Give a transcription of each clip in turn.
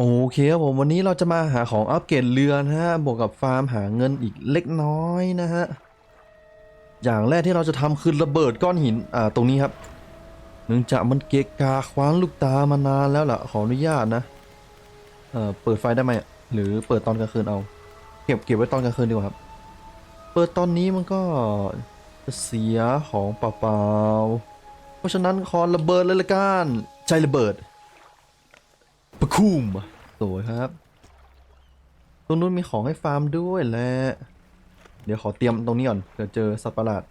โอเคครับผมวันนี้เราจะมาหาของอัปเกรดเรือนะฮะบวกกับฟาร์มหาเงินอีกเล็กน้อยนะฮะอย่างแรกที่เราจะทำคือระเบิดก้อนหินอ่าตรงนี้ครับ เนื่องจากมันเกะกาคว้างลูกตามานานแล้วล่ะขออนุญาตนะเอ่อเปิดไฟได้ไหมหรือเปิดตอนกลางคืนเอา เก็บเก็บไว้ตอนกลางคืนดีกว่าครับ เปิดตอนนี้มันก็เสียของเปล่าๆเพราะฉะนั้นขอระเบิดเลยละกันใจระเบิด ปะคุมสวยครับ ตรงนู้นมีของให้ฟาร์มด้วยแหละ เดี๋ยวขอเตรียมตรงนี้ก่อนเผื่อเจอสัตว์ประหลาด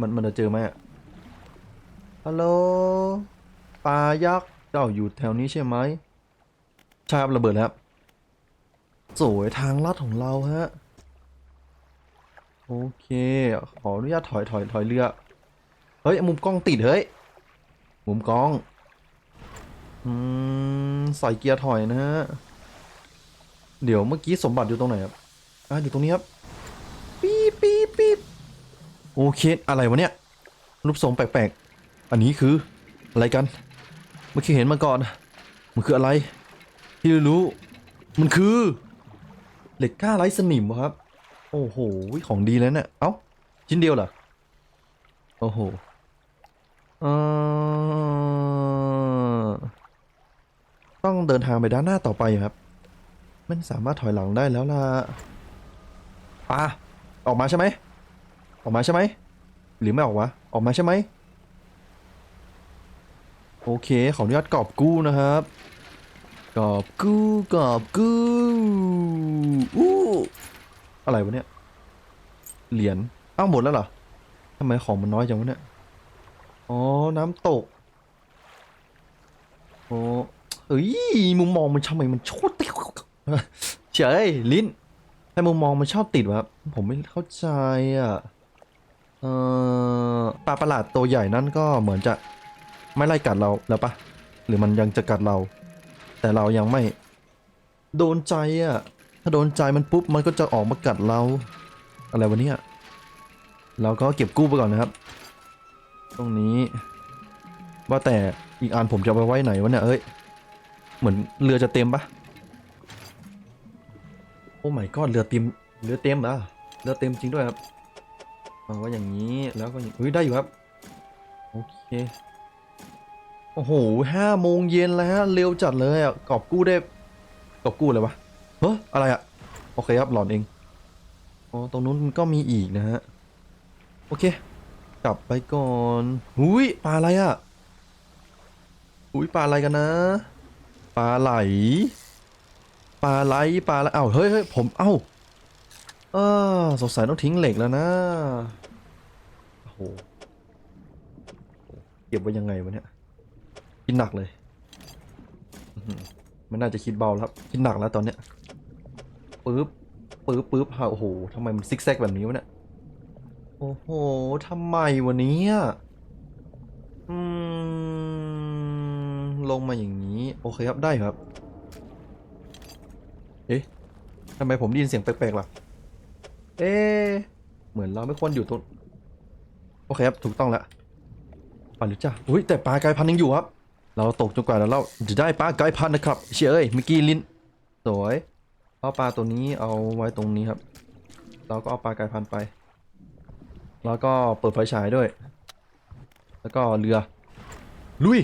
มันมันจะเจอไหมอะฮัลโหลปลายักษ์ เจ้าอยู่แถวนี้ใช่ไหมใช่ครับระเบิดแล้วครับสวยทางลัดของเราฮะ โอเค ขออนุญาตถอยถอยถอยเรือ เฮ้ย มุมกล้องติดเฮ้ย มุมกล้อง อืมใส่เกียร์ถอยนะฮะ เดี๋ยวเมื่อกี้สมบัติอยู่ตรงไหนครับ อ่าอยู่ตรงนี้ครับ ปี๊ปี๊ปี๊โอเคอะไรวะเนี่ย รูปทรงแปลกๆ อันนี้คืออะไรกัน เมื่อกี้เห็นมาก่อน มันคืออะไร ที่รู้ มันคือ เหล็กก้าไร้สนิมวะครับ โอ้โห ของดีแล้วเนี่ย เอ้า ชิ้นเดียวเหรอ โอ้โห เออ ต้องเดินทางไปด้านหน้าต่อไปครับ มันสามารถถอยหลังได้แล้วล่ะปาออกมาใช่ไหม ออกมาใช่ไหม หรือไม่ออกวะ ออกมาใช่ไหม โอเค ขออนุญาตกอบกู้นะครับ กอบกู้กอบกู้อู้อะไรวะเนี่ย เหรียญเอ้าหมดแล้วเหรอทำไมของมันน้อยจังวะเนี่ย อ๋อ น้ำตก โอ้ เอ้ยมุมมองมันทำไมมันชอบติดเฉยลิ้นให้มุมมองมันชอบติดวะผมไม่เข้าใจอะเออปลาประหลาดตัวใหญ่นั่นก็เหมือนจะไม่ไล่กัดเราแล้วปะหรือมันยังจะกัดเรา แต่เรายังไม่โดนใจอะถ้าโดนใจมันปุ๊บมันก็จะออกมากัดเรา อะไรวะเนี่ยเราก็เก็บกู้ไปก่อนนะครับ ตรงนี้ ว่าแต่อีกอันผมจะไปไว้ไหนวะเนี่ยเอ้ย เหมือนเรือจะเต็มปะโอ้ my god เรือเต็มเรือเต็มอะเรือเต็มจริงด้วยครับเอาว่าอย่างนี้แล้วก็อย่างเฮ้ยได้อยู่ครับโอเคโอ้โหห้าโมงเย็นแล้วฮะเร็วจัดเลยอะกอบกู้ได้กอบกู้เลยวะเฮ้ยอะไรอะโอเคครับหลอนเองอ๋อตรงนู้นมันก็มีอีกนะฮะโอเค กลับไปก่อนหุยปลาอะไรอะหุยปลาอะไรกันนะ ปลาไหล ปลาไหลปลาอะไรอ้าเฮ้ยเฮ้ยผมเอ้าเออสงสัยต้องทิ้งเหล็กแล้วนะโอ้โหเก็บไว้ยังไงวะเนี่ยคิดหนักเลยม่น่าจะคิดเบาแล้วครับคิดหนักแล้วตอนเนี้ยปึ๊บปึ๊บปึ๊บฮะโอ้โหทำไมมันซิกแซกแบบนี้วะเนี่ยโอ้โหทำไมวันนี้อะอื มาอย่างนี้ โอเคครับได้ครับ เอ๊ะทำไมผมได้ยินเสียงแปลกๆล่ะ เอ๊ะเหมือนเราไม่ควรอยู่ตรงโอเคครับถูกต้องแล้วไปหรือจ้าอุ้ยแต่ปลากายพันธุ์ยังอยู่ครับ เราตกจนกว่าเราจะได้ปลากายพันธุ์นะครับเชื่อเอ้ยเมื่อกี้ลิ้นสวยเอาปลาตัวนี้เอาไว้ตรงนี้ครับ เราก็เอาปลากายพันธุ์ไป แล้วก็เปิดไฟฉายด้วย แล้วก็เรือ ลุย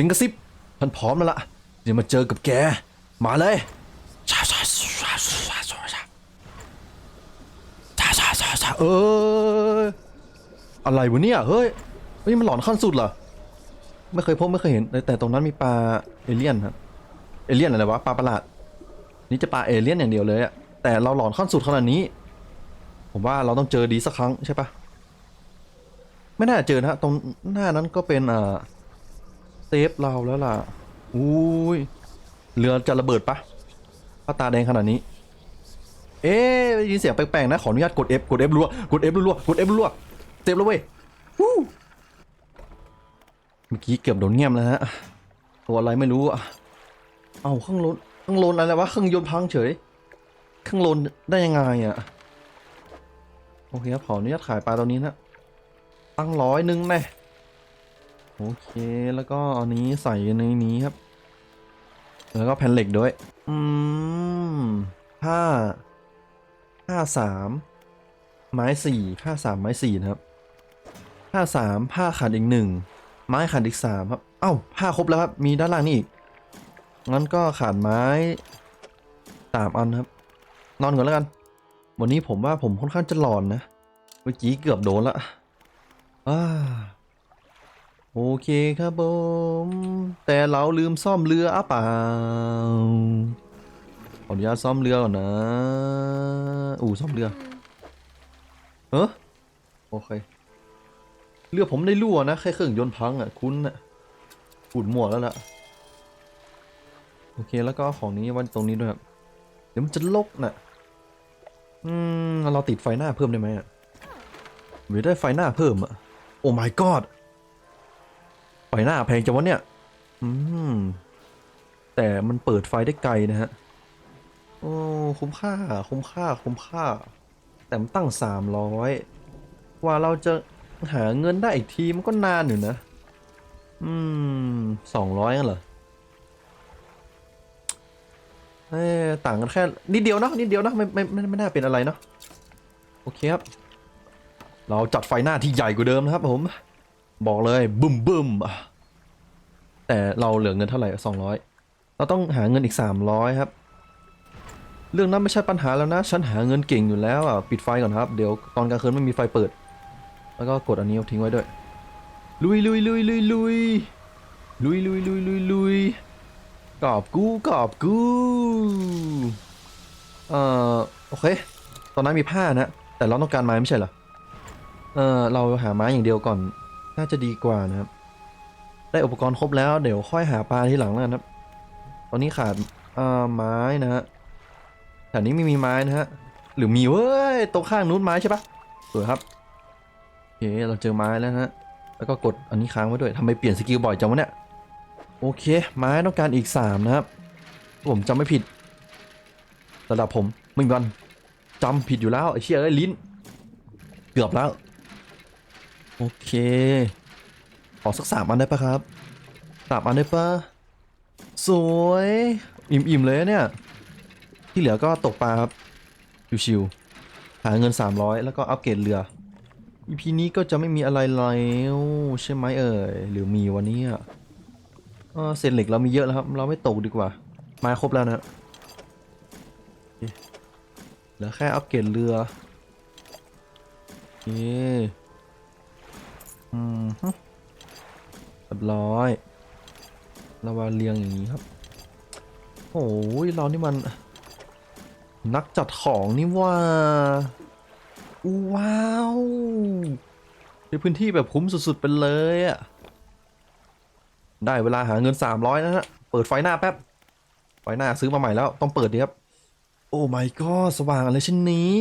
สีงกระซิบท่นพร้อมแล้วล่ะเดี๋ยวมาเจอกับแก มาเลยชาชาชาชาชาชาชาชาชาชาเอออะไรวะเนี่ยเฮ้ยนี่มันหลอนขั้นสุดเหรอไม่เคยพบไม่เคยเห็น แต่ตรงนั้นมีปลาเอเลี่ยนครับเอเลี่ยนอะไรวะปลาประหลาด นี่จะปลาเอเลี่ยนอย่างเดียวเลยอะแต่เราหลอนขั้นสุดขนาดนี้ ผมว่าเราต้องเจอดีสักครั้งใช่ปะไม่น่าเจอนะฮะตรงหน้านั้นก็เป็นอ่า เซฟเราแล้วล่ะอุ้ยเรือจะระเบิดปะถ้าตาแดงขนาดนี้ เอ๊ะได้ยินเสียงแปลกๆนะ ขออนุญาตกด F กด F รัวกด F รัวกด F รัวเซฟแล้วเว้ยวู้เมื่อกี้เกือบโดนเงียบแล้วฮะตัวอะไรไม่รู้อะเอ้าเครื่องลนเครื่องลนอะไรวะเครื่องยนต์พังเฉยเครื่องลนได้ยังไงอะโอเคครับขออนุญาตขายปลาตัวนี้นะตั้งร้อยหนึ่งแน่ โอเค แล้วก็อานี้ใส่ในนี้ครับ แล้วก็แผ่นเหล็กด้วย อืมผ้าผ้าสามไม้สี่ผ้าสามไม้สี่นะครับผ้าสามผ้าขาดอีกหนึ่งไม้ขาดอีกสามครับเอ้าผ้าครบแล้วครับมีด้านล่างนี่อีกงั้นก็ขาดไม้สามอันครับ นอนก่อนแล้วกัน วันนี้ผมว่าผมค่อนข้างจะหลอนนะ เมื่อกี้เกือบโดนละอ่า โอเคครับผม แต่เราลืมซ่อมเรืออะเปล่าขออนุญาตซ่อมเรือก่อนนะอู่ซ่อมเรือเออโอเค เรือผมได้รั่วนะ แค่เครื่องยนต์พังอะ คุณน่ะขุดหมวแล้วล่ะ โอเคแล้วก็เอาของนี้ไวันตรงนี้ด้วยครับ เดี๋ยวมันจะลกน่ะ อืม เราติดไฟหน้าเพิ่มได้ไหมอะหรือได้ไฟหน้าเพิ่มอะ โอ้ my god ไฟหน้าแพงจังวะเนี่ย อืม แต่มันเปิดไฟได้ไกลนะฮะ โอ้คุ้มค่า คุ้มค่า คุ้มค่า แต่มันตั้งสามร้อยกว่าเราจะหาเงินได้อีกทีมันก็นานอยู่นะ อืมสองร้อยเหรอเอ้ต่างกันแค่นิดเดียวเนาะนิดเดียวเนาะไม่ไม่ไม่ไม่น่าเป็นอะไรเนาะโอเคครับ เราจัดไฟหน้าที่ใหญ่กว่าเดิมนะครับผม บอกเลยบึ้มบึ้มอะแต่เราเหลือเงินเท่าไหร่สองร้อยเราต้องหาเงินอีกสามร้อยครับ เรื่องนั้นไม่ใช่ปัญหาแล้วนะฉันหาเงินเก่งอยู่แล้วอะปิดไฟก่อนครับ เดี๋ยวตอนกลางคืนไม่มีไฟเปิด แล้วก็กดอันนี้ทิ้งไว้ด้วย ลุยลุยลุยลุยลุยลุยลุยลุยลุยลุยกอบกูกอบกูเอ่อโอเค ตอนนั้นมีผ้านะ แต่เราต้องการไม้ไม่ใช่เหรอเออเราหาไม้อย่างเดียวก่อน น่าจะดีกว่านะครับ ได้อุปกรณ์ครบแล้วเดี๋ยวค่อยหาปลาที่หลังแล้วกันครับ ตอนนี้ขาดอ่อไม้นะฮะแถวนี้ไม่มีไม้นะฮะ หรือมีเว้ยตรงข้างนู้นไม้ใช่ปะสวยครับโอเคเราเจอไม้แล้วนะฮะ แล้วก็กดอันนี้ค้างไว้ด้วยทำไมเปลี่ยนสกิลบ่อยจังวะเนี่ย โอเค ไม้ต้องการอีก3นะครับ ผมจำไม่ผิดระดับผมไม่มีวันจำผิดอยู่แล้วไอ้เชี่ยเอ้ยลิ้น เกือบแล้ว โอเค ขอสักสามอันได้ปะครับสามอันได้ปะสวย อิ่มๆเลยเนี่ย ที่เหลือก็ตกปลาครับชิวๆหาเงิน 300 แล้วก็อัปเกรดเรือ EP นี้ก็จะไม่มีอะไรแล้วใช่ไหมเอ่ยหรือมีวันนี้อะเศษเหล็กเรามีเยอะแล้วครับ เราไม่ตกดีกว่า มาครบแล้วนะโอเหลือแค่อัปเกรดเรือโอเค อืมฮึเรียบร้อยเราวาเรียงอย่างนี้ครับโอ้ยเรานี่มัน นักจัดของนี่ว่าว้าวในพื้นที่แบบคุ้มสุดๆไปเลยอะได้เวลาหาเงิน300นะฮะ เปิดไฟหน้าแป๊บ ไฟหน้าซื้อมาใหม่แล้วต้องเปิดดีครับ โอ้ my god สว่างอะไรเช่นนี้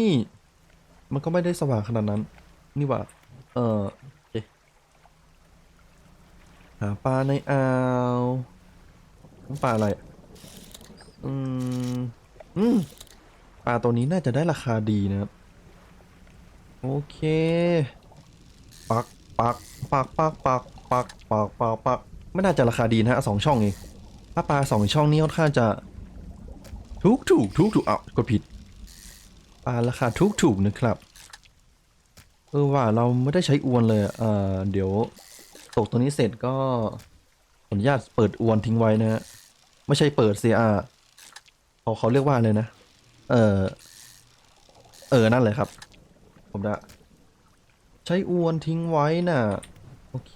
มันก็ไม่ได้สว่างขนาดนั้น นี่ว่า เออโอ หาปลาในอ่าวปลาอะไร อืม อืม ปลาตัวนี้น่าจะได้ราคาดีนะครับ โอเค ปัก ปัก ปัก ปัก ปัก ปัก ปัก ปัก ปัก ไม่น่าจะราคาดีนะฮะสองช่องเอง ถ้าปลาสองช่องนี้ค่อนข้างจะ ถูกถูกถูกถูกอะกดผิด ปลาราคาถูกถูกนะครับ เออว่าเราไม่ได้ใช้อวนเลยอะเออเดี๋ยว กตัวนี้เสร็จก็ขออนุญาตเปิดอวนทิ้งไว้นะฮะไม่ใช่เปิดเสียอะเขาเขาเรียกว่าอะไรนะ เออเออนั่นเลยครับ ผมจะใช้อวนทิ้งไว้น่ะ โอเค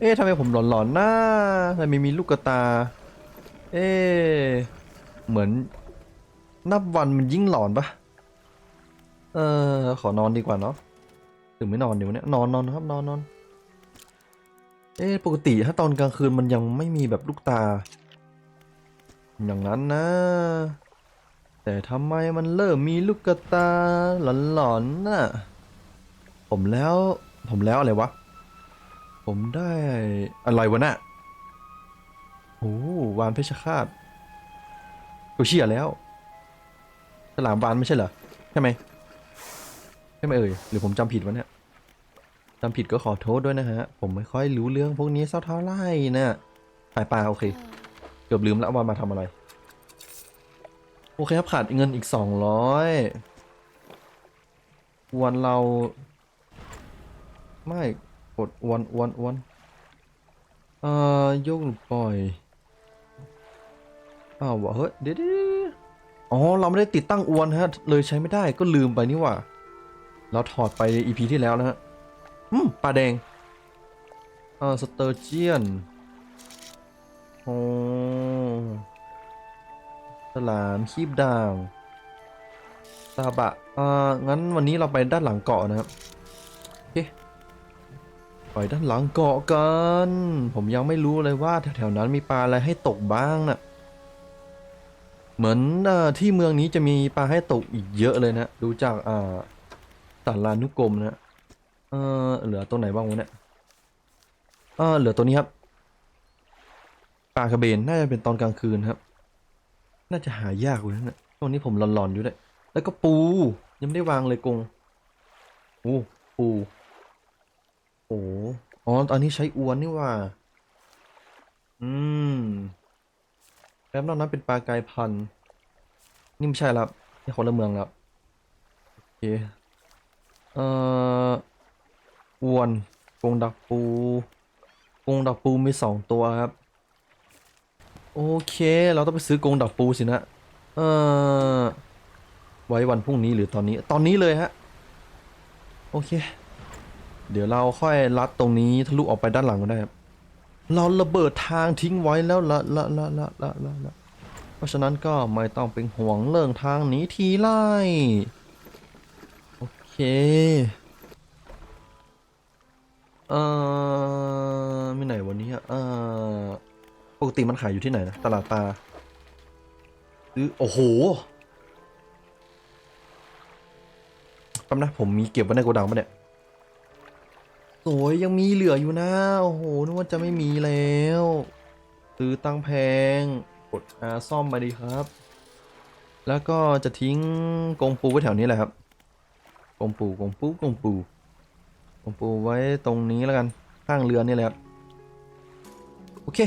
เอ๊ะทำไมผมหลอนๆหน้าทำไมมีลูกกตา เอ๊ะเหมือนนับวันมันยิ่งหลอนปะเออ ขอนอนดีกว่าเนาะ ถึงไม่นอนเดี๋ยวนี้นอนนอนครับนอนนอนเอ๊ะปกติถ้าตอนกลางคืนมันยังไม่มีแบบลูกตา อย่างนั้นนะ แต่ทำไมมันเริ่มมีลูกกตาหลอนๆน่ะผมแล้วผมแล้วอะไรวะ ผมได้อะไรวะน่ะโอ้วานเพชรฆาตกูเชี่ยแล้วฉลามวานไม่ใช่เหรอใช่ไหม ใช่ไหมเอ่ยหรือผมจำผิดวะเนี่ยจำผิดก็ขอโทษด้วยนะฮะ ผมไม่ค่อยรู้เรื่องพวกนี้สักเท่าไหร่นะขายปลาโอเค เกือบลืมแล้วว่ามาทำอะไร โอเคครับขาดเงินอีกสองร้อยวันเรา ไม่กดวันวันวันเอ่อยกหรือปล่อยอ้าววะเฮ้ยเดี๋ยวเดี๋ยวเดี๋ยวอ๋อเราไม่ได้ติดตั้งอวนฮะ เลยใช้ไม่ได้ก็ลืมไปนี่หว่า เราถอดไป EP ที่แล้วนะฮะอืมปลาแดงเออสเตอร์เจียนโอ้ฉลามคีบด่างซาบะอ่างั้นวันนี้เราไปด้านหลังเกาะนะครับโอเคไปด้านหลังเกาะกัน ผมยังไม่รู้เลยว่าแถวๆนั้นมีปลาอะไรให้ตกบ้างน่ะเหมือนอที่เมืองนี้จะมีปลาให้ตกอีกเยอะเลยนะ ดูจากอ่า สารานุกรมนะเออเหลือตัวไหนบ้างวะเนี่ยเออเหลือตัวนี้ครับปลากระเบนน่าจะเป็นตอนกลางคืนครับ น่าจะหายากเลยนะช่วงนี้ผมหลอนๆอยู่ด้วยแล้วก็ปู ยังไม่ได้วางเลยกงโอ้ปูโอ้อ๋อตอนนี้ใช้อวนนี่ว่า อืมแล้วนอกนั้นเป็นปลากายพันนี่ไม่ใช่ล้วครับนี่คนละเมืองแล้วโอเค เอ่ออวนกรงดักปูกรงดักปูมีสองตัวครับ โอเค เราต้องไปซื้อกรงดักปูสินะ เอ่อ ไว้วันพรุ่งนี้หรือตอนนี้ ตอนนี้เลยฮะ โอเค เดี๋ยวเราค่อยลัดตรงนี้ทะลุออกไปด้านหลังก็ได้ครับ เราระเบิดทางทิ้งไว้แล้วละละละละละละเพราะฉะนั้นก็ไม่ต้องเป็นห่วงเรื่องทางหนีทีไล่ เคเอ่อไม่ไหนวันนี้อะเอ่อปกติมันขายอยู่ที่ไหนนะ ตลาดปลาหรือโอ้โหแป๊บนะผมมีเก็บไว้ในโกดังปะเนี่ยสวยยังมีเหลืออยู่นะ โอ้โหนึกว่าจะไม่มีแล้วซื้อตั้งแพงกดอาซ่อมมาดีครับ แล้วก็จะทิ้งกงปูไว้แถวนี้แหละครับ กงปูกงปูกงปูกงปูไว้ตรงนี้แล้วกันข้างเรือนี่แหละโอเค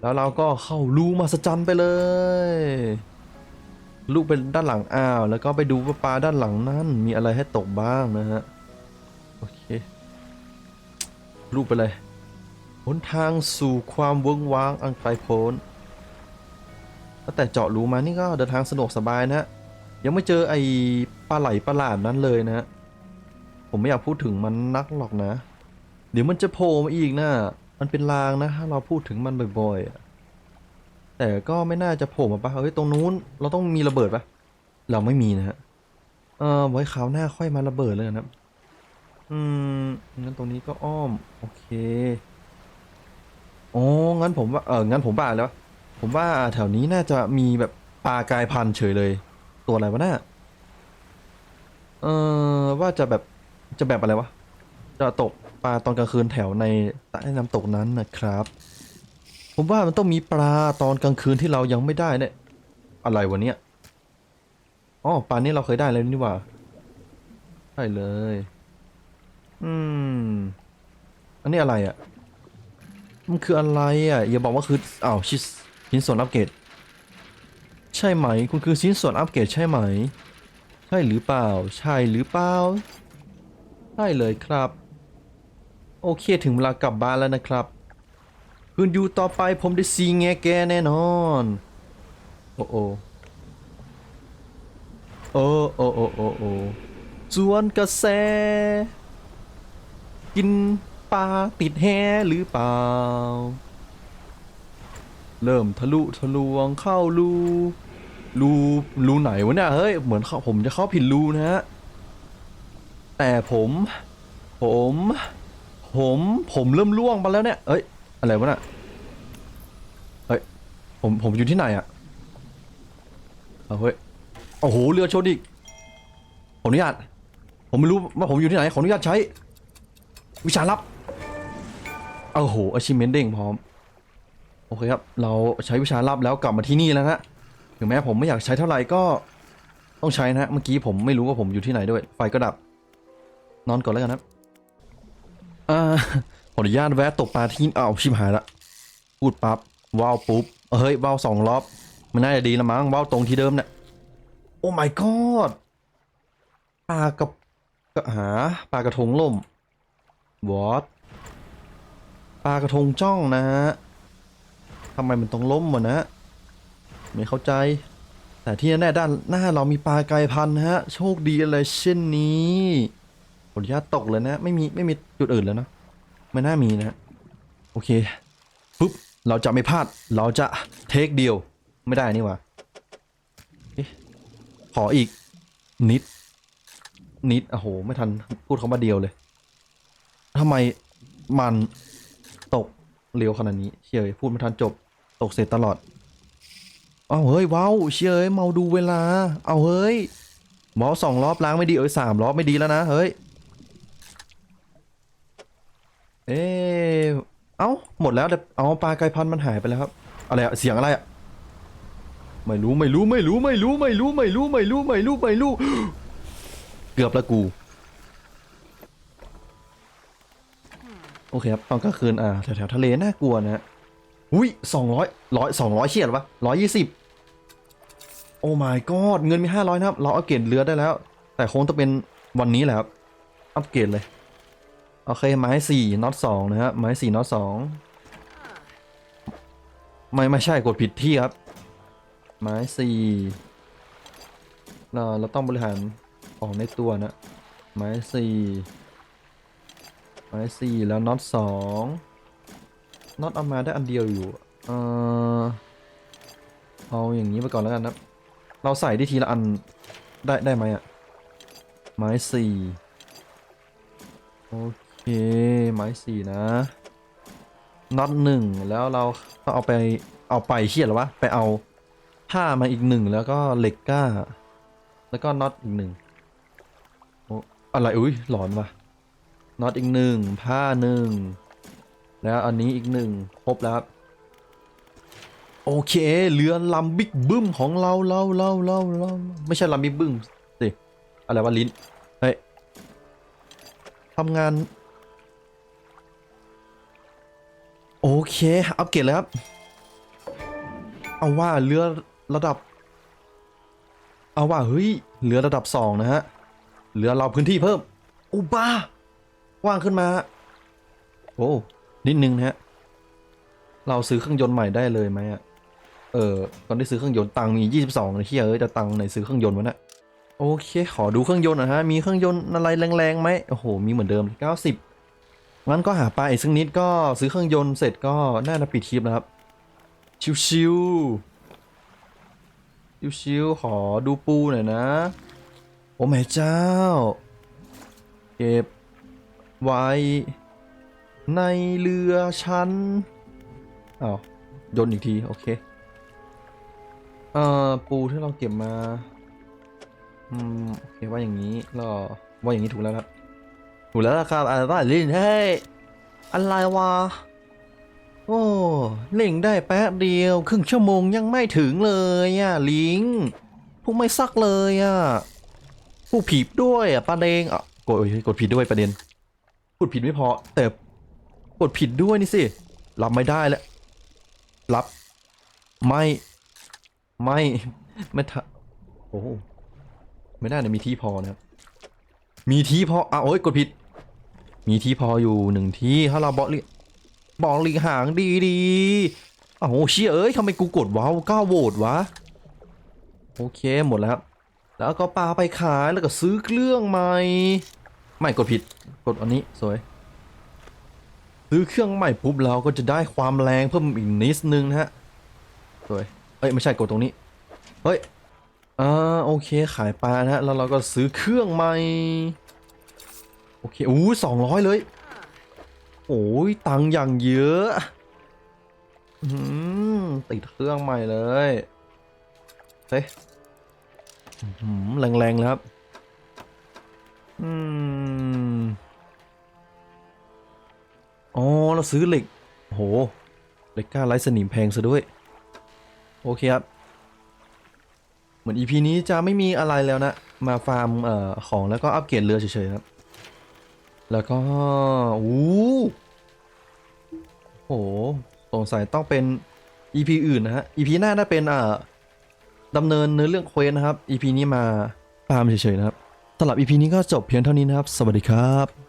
แล้วเราก็เข้ารูมาสจันไปเลยลูกเป็นด้านหลังอ้าว แล้วก็ไปดูว่าปลาด้านหลังนั่นมีอะไรให้ตกบ้างนะฮะโอเคลูกไปเลยหนทางสู่ความเวิ้งว้างอันไกลโพ้นแล้แต่เจาะรูมานี่ก็เดินทางสะดวกสบายนะฮะ ยังไม่เจอไอ้ปลาไหลประหลาดนั้นเลยนะฮะผมไม่อยากพูดถึงมันนักหรอกนะ เดี๋ยวมันจะโผล่มาอีกนะมันเป็นลางนะถ้าเราพูดถึงมันบ่อยๆแต่ก็ไม่น่าจะโผล่มาปะเฮ้ยตรงนู้นเราต้องมีระเบิดปะเราไม่มีนะฮะเออไว้คราวหน้าค่อยมาระเบิดเลยนะครับ อืมงั้นตรงนี้ก็อ้อม โอเคอ๋องั้นผมว่าเอองั้นผมบ้าแล้ว ผมว่าแถวนี้น่าจะมีแบบปลากายพันธุ์เฉยเลย ตัวอะไรวะน่าเออว่าจะแบบจะแบบอะไรวะ จะตกปลาตอนกลางคืนแถวในใต้น้ำตกนั้นนะครับ ผมว่ามันต้องมีปลาตอนกลางคืนที่เรายังไม่ได้เนี่ย อะไรวะเนี่ยอ๋อปลานี้เราเคยได้แล้วนี่ว่า ใช่เลย อืม อันนี้อะไรอะ มันคืออะไรอะ อย่าบอกว่าคืออ้าวชิ้นชิ้นส่วนอัปเกรด ใช่ไหม คุณคือชิ้นส่วนอัปเกรดใช่ไหม ใช่หรือเปล่า ใช่หรือเปล่า ใช่เลยครับ โอเคถึงเวลากลับบ้านแล้วนะครับคืนอยู่ต่อไปผมได้ซีแงแกแน่นอน โอ้โอโอ้โอ้โอ้โอ้โอ้สวนกระแส กินปลาติดแฮหรือเปล่า เริ่มทะลุทะลวงเข้ารู รูรูไหนวะเนี่ยเฮ้ยเหมือนเขาผมจะเข้าผิดรูนะฮะแต่ผม ผม ผมผมเริ่มล่วงไปแล้วเนี่ยเอ้ยอะไรวะน่ะเฮ้ยผมผมอยู่ที่ไหนอะเอาเฮ้ยโอ้โหเรือชนอีกขออนุญาต ผมไม่รู้ว่าผมอยู่ที่ไหน ขออนุญาตใช้ วิชาลับโอ้โห achievement เด้งพร้อม โอเคครับ เราใช้วิชาลับแล้วกลับมาที่นี่แล้วนะ ถึงแม้ผมไม่อยากใช้เท่าไหร่ก็ต้องใช้นะเมื่อกี้ผมไม่รู้ว่าผมอยู่ที่ไหนด้วย ไฟก็ดับ นอนก่อนแล้วกันนะอ่าขออนุญาตแวะตกปลาที่อ้าวชิบหายละพูดปั๊บว้าวปุ๊บเฮ้ยว้าวสองรอบมันน่าจะดีละมั้งว้าวตรงที่เดิมเนี่ยโอ้ my god ปลากับกระหาปลากระทงล่มวอตปลากระทงจ้องนะฮะทำไมมันต้องล่มวะนะ ไม่เข้าใจ แต่ที่แน่ๆด้านหน้าเรามีปลาไกลพันธุ์นะฮะ โชคดีอะไรเช่นนี้ขออนุญาตตกเลยนะ ไม่มีไม่มีจุดอื่นแล้วเนอะไม่น่ามีนะ โอเคปุ๊บเราจะไม่พลาด เราจะเทคเดียวไม่ได้นี่วะขออีกนิด นิดโอ้โห ไม่ทันพูดคำว่าเดียวเลยทำไมมันตกเร็วขนาดนี้เฉยพูดไม่ทันจบตกเสร็จตลอด เอาเฮ้ยว้าวเชยเอ้ยเมาดูเวลา เอาเฮ้ยหมอสองรอบล้างไม่ดีเอ้ยสามรอบไม่ดีแล้วนะเฮ้ยเอ๊เอ้าหมดแล้วแต่เอาปลาไกพันมันหายไปแล้วครับอะไรอะเสียงอะไรอะไม่รู้ไม่รู้ไม่รู้ไม่รู้ไม่รู้ไม่รู้ไม่รู้ไม่รู้ไม่รู้เกือบละกูโอเคครับตอนกลางคืนอ่าแถวๆทะเลน่ากลัวนะฮะ อุ้ยสองร้อยร้อยสองร้อยเฉียดวะร้อยยี่สิบโอ้ my god เงินมีห้าร้อยนะครับ เราอัปเกรดเรือได้แล้ว แต่คงต้องเป็นวันนี้แหละครับ อัปเกรดเลย โอเค ไม้สี่น็อตสองนะฮะ ไม้สี่น็อตสองไม่ ไม่ใช่กดผิดที่ครับ ไม้สี่เราเราต้องบริหารของในตัวนะ ไม้สี่ไม้สี่แล้วน็อตสอง น็อตเอามาได้อันเดียวอยู่ เออเอาอย่างนี้ไปก่อนแล้วกันนะเราใส่ได้ทีละอันได้ได้ไหมอะไม้สี่โอเคไม้สี่นะน็อตหนึ่งแล้วเราก็เอาไปเอาไปเชียหรอวะไปเอาผ้ามาอีกหนึ่งแล้วก็เหล็กก้า แล้วก็น็อตอีกหนึ่งโอ้อะไรอุ้ยหลอนวะน็อตอีกหนึ่งผ้าหนึ่ง แล้วอันนี้อีกหนึ่งครบแล้วครับ โอเคเรือลำบิ๊กบึ้มของเราเราเราเราเราไม่ใช่ลำบิ๊กบึ้มสิอะไรวะลิ้นเฮ้ยทำงาน โอเค อัปเกรดแล้วครับ เอาว่าเรือระดับ เอาว่าเฮ้ยเรือระดับสองนะฮะเรือเราพื้นที่เพิ่มอุบ้ากว้างขึ้นมา โอ้ นิดนึงนะฮะ เราซื้อเครื่องยนต์ใหม่ได้เลยไหมอะเออตอนที่ซื้อเครื่องยนต์ตังมี 22นะเฮียเอ้ยจะตังไหนซื้อเครื่องยนต์วะเนะโอเค ขอดูเครื่องยนต์นะฮะ มีเครื่องยนต์อะไรแรงๆไหมโอ้โห มีเหมือนเดิม 90งั้นก็หาปลาอีกสักนิดก็ซื้อเครื่องยนต์เสร็จก็น่าจะปิดคลิปนะครับ ชิวๆ ชิวๆ ขอดูปูหน่อยนะ โอ้แม่เจ้า เก็บไว้ ในเรือฉันอ้าวโยนอีกที โอเคเอ่อปูที่เราเก็บมา อืมโอเคว่าอย่างนี้แล้วว่าอย่างนี้ถูกแล้วครับ ถูกแล้วล่ะครับอะไรวะลินเฮ้ยอะไรวะโอ้เล่งได้แป๊บเดียว ครึ่งชั่วโมงยังไม่ถึงเลยอะลิงพวกไม่ซักเลยอะผู้ผิดด้วยอะประเด็นอะกดกดผิดด้วยประเด็นพูดผิดไม่พอแต่ กดผิดด้วยนี่สิ รับไม่ได้แล้ว รับ ไม่ ไม่ ไม่ทะโอ้ไม่ได้นะมีที่พอนะครับ มีที่พออะโอ้ยกดผิด มีที่พออยู่หนึ่งที่ถ้าเราบอกลิบอกลิงหางดีดีๆอ้าวเชี่ยเอ้ยทำไมกูกดว้าวก้าโหวตวะ โอเคหมดแล้วครับ แล้วก็ปลาไปขายแล้วก็ซื้อเครื่องใหม่ ไม่กดผิด กดอันนี้สวย ซื้อเครื่องใหม่ปุ๊บเราก็จะได้ความแรงเพิ่มอีกนิดนึงนะฮะสวยเอ้ยไม่ใช่กดตรงนี้ เฮ้ยอ่าโอเคขายปลานะฮะแล้วเราก็ซื้อเครื่องใหม่ โอเคอู้สองร้อยเลยโอ้ยตังค์อย่างเยอะอืมติดเครื่องใหม่เลยเฮ้ยอื้อหือแรงๆแล้วครับ อืม อ๋อ เราซื้อเหล็กโหเหล็กกล้าไร้สนิมแพงซะด้วย โอเคครับ เหมือน EP นี้จะไม่มีอะไรแล้วนะ มาฟาร์มเอ่อของแล้วก็อัปเกรดเรือเฉยๆครับ แล้วก็อู้โหสงสัยต้องเป็น EP อื่นนะฮะ EP หน้าน่าเป็นอ่าดำเนินเนื้อเรื่องเควสนะครับ EP นี้มาตาร์มเฉยๆนะครับสำหรับ EP นี้ก็จบเพียงเท่านี้นะครับ สวัสดีครับ